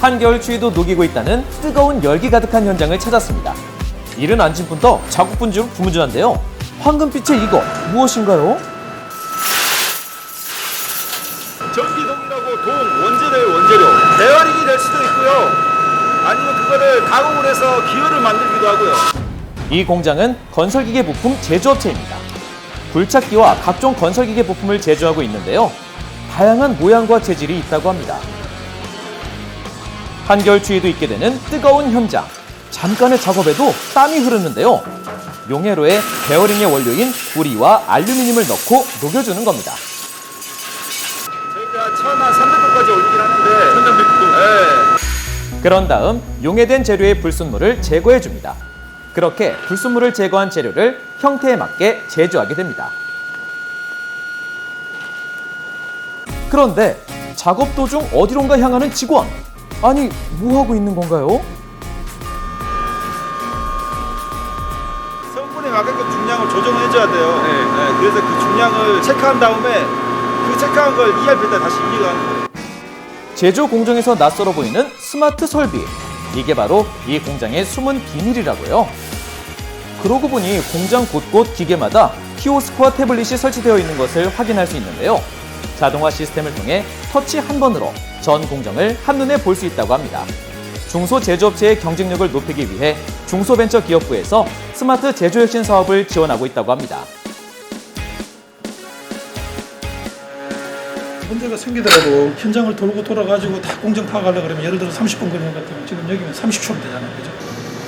한겨울 추위도 녹이고 있다는 뜨거운 열기 가득한 현장을 찾았습니다. 이른 안심부터 자국분 중 부무준한데요. 황금빛의 이거 무엇인가요? 전기동이라고 동 원재료의 원재료 대화링이 될 수도 있고요 아니면 그거를 가공을 해서 기호를 만들기도 하고요 이 공장은 건설기계 부품 제조업체입니다. 굴착기와 각종 건설기계 부품을 제조하고 있는데요. 다양한 모양과 재질이 있다고 합니다. 추위도 있게 되는 뜨거운 현장. 잠깐의 작업에도 땀이 흐르는데요. 용해로에 베어링의 원료인 구리와 알루미늄을 넣고 녹여주는 겁니다. 저희가 천한 300도까지 올리긴 하는데 1300도 네. 그런 다음 용해된 재료의 불순물을 제거해 줍니다. 그렇게 불순물을 제거한 재료를 형태에 맞게 제조하게 됩니다. 그런데 작업 도중 어디론가 향하는 직원. 아니, 뭐 하고 있는 건가요? 성분에 맞게끔 중량을 조정을 해줘야 돼요 네, 그래서 그 중량을 체크한 다음에 그 체크한 걸 ERP에다 다시 입력하는 거예요 제조 공정에서 낯설어 보이는 스마트 설비. 이게 바로 이 공장의 숨은 비밀이라고요. 그러고 보니 공장 곳곳 기계마다 키오스크와 태블릿이 설치되어 있는 것을 확인할 수 있는데요. 자동화 시스템을 통해 터치 한 번으로 전 공정을 한눈에 볼 수 있다고 합니다. 중소 제조업체의 경쟁력을 높이기 위해 중소벤처기업부에서 스마트 제조혁신 사업을 지원하고 있다고 합니다. 문제가 생기더라도 현장을 돌고 돌아가지고 다 공정 파악하려고 그러면 예를 들어 30분 걸리는 것 같으면 지금 여기면 30초면 되잖아요. 그죠?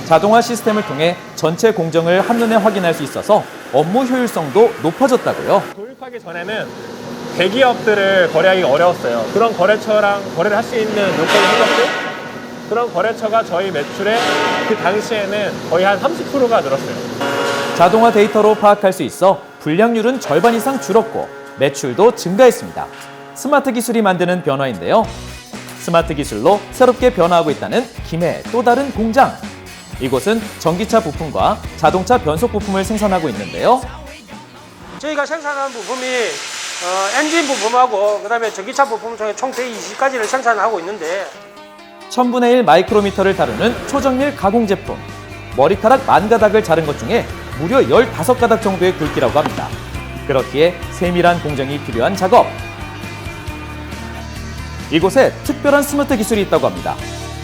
자동화 시스템을 통해 전체 공정을 한눈에 확인할 수 있어서 업무 효율성도 높아졌다고요. 도입하기 전에는 대기업들을 거래하기 어려웠어요. 그런 거래처랑 거래를 할 수 있는 요건이 생겼고 그런 거래처가 저희 매출의 그 당시에는 거의 한 30%가 늘었어요. 자동화 데이터로 파악할 수 있어 불량률은 절반 이상 줄었고 매출도 증가했습니다. 스마트 기술이 만드는 변화인데요. 스마트 기술로 새롭게 변화하고 있다는 김해의 또 다른 공장. 이곳은 전기차 부품과 자동차 변속 부품을 생산하고 있는데요. 저희가 생산하는 부품이 어, 엔진 부품하고 그다음에 전기차 부품 중에 총 120가지를 생산하고 있는데 1000분의 1 마이크로미터를 다루는 초정밀 가공 제품. 머리카락 만 가닥을 자른 것 중에 무려 15가닥 정도의 굵기라고 합니다. 그렇기에 세밀한 공정이 필요한 작업. 이곳에 특별한 스마트 기술이 있다고 합니다.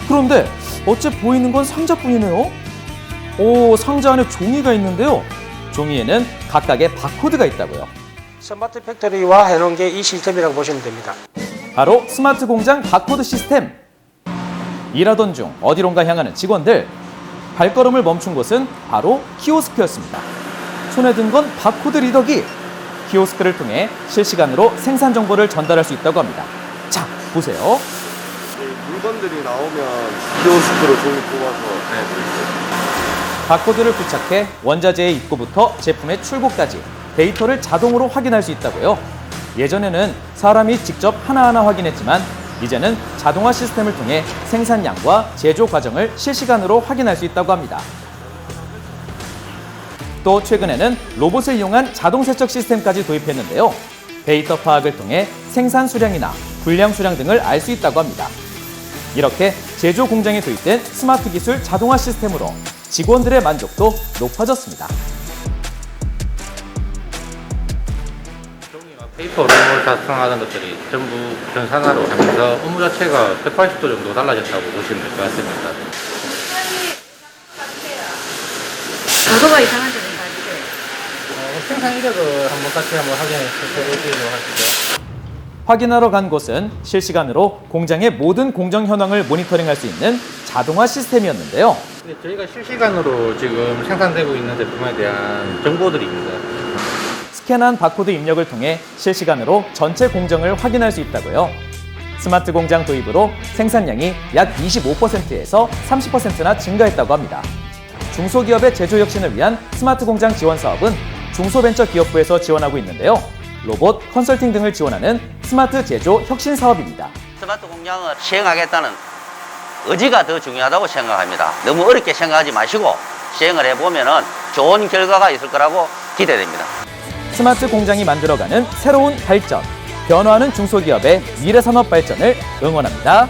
그런데 어째 보이는 건 상자뿐이네요. 오, 상자 안에 종이가 있는데요. 종이에는 각각의 바코드가 있다고요. 스마트 팩토리와 해놓은 게 이 시스템이라고 보시면 됩니다. 바로 스마트 공장 바코드 시스템. 일하던 중 어디론가 향하는 직원들. 발걸음을 멈춘 곳은 바로 키오스크였습니다. 손에 든 건 바코드 리더기. 키오스크를 통해 실시간으로 생산 정보를 전달할 수 있다고 합니다. 자, 보세요. 물건들이 나오면 키오스크로 종이 뽑아서 바코드를 부착해 원자재의 입고부터 제품의 출고까지 데이터를 자동으로 확인할 수 있다고요. 예전에는 사람이 직접 하나하나 확인했지만 이제는 자동화 시스템을 통해 생산량과 제조 과정을 실시간으로 확인할 수 있다고 합니다. 또 최근에는 로봇을 이용한 자동 세척 시스템까지 도입했는데요. 데이터 파악을 통해 생산 수량이나 불량 수량 등을 알 수 있다고 합니다. 이렇게 제조 공장에 도입된 스마트 기술 자동화 시스템으로 직원들의 만족도 높아졌습니다. 페이퍼로 작성하는 것들이 전부 전산화로 하면서 업무 자체가 180도 정도 달라졌다고 보시면 될 것 같습니다. 도도가 이상한 점이 가지고 생산 이력을 한번 같이 한번 확인해 보시도록 하시죠. 확인하러 간 곳은 실시간으로 공장의 모든 공정 현황을 모니터링할 수 있는 자동화 시스템이었는데요. 저희가 실시간으로 지금 생산되고 있는 제품에 대한 정보들입니다. 스캔한 바코드 입력을 통해 실시간으로 전체 공정을 확인할 수 있다고요. 스마트 공장 도입으로 생산량이 약 25%에서 30%나 증가했다고 합니다. 중소기업의 제조 혁신을 위한 스마트 공장 지원 사업은 중소벤처기업부에서 지원하고 있는데요. 로봇, 컨설팅 등을 지원하는 스마트 제조 혁신 사업입니다. 스마트 공장을 시행하겠다는 의지가 더 중요하다고 생각합니다. 너무 어렵게 생각하지 마시고 시행을 해보면 좋은 결과가 있을 거라고 기대됩니다. 스마트 공장이 만들어가는 새로운 발전, 변화하는 중소기업의 미래 산업 발전을 응원합니다.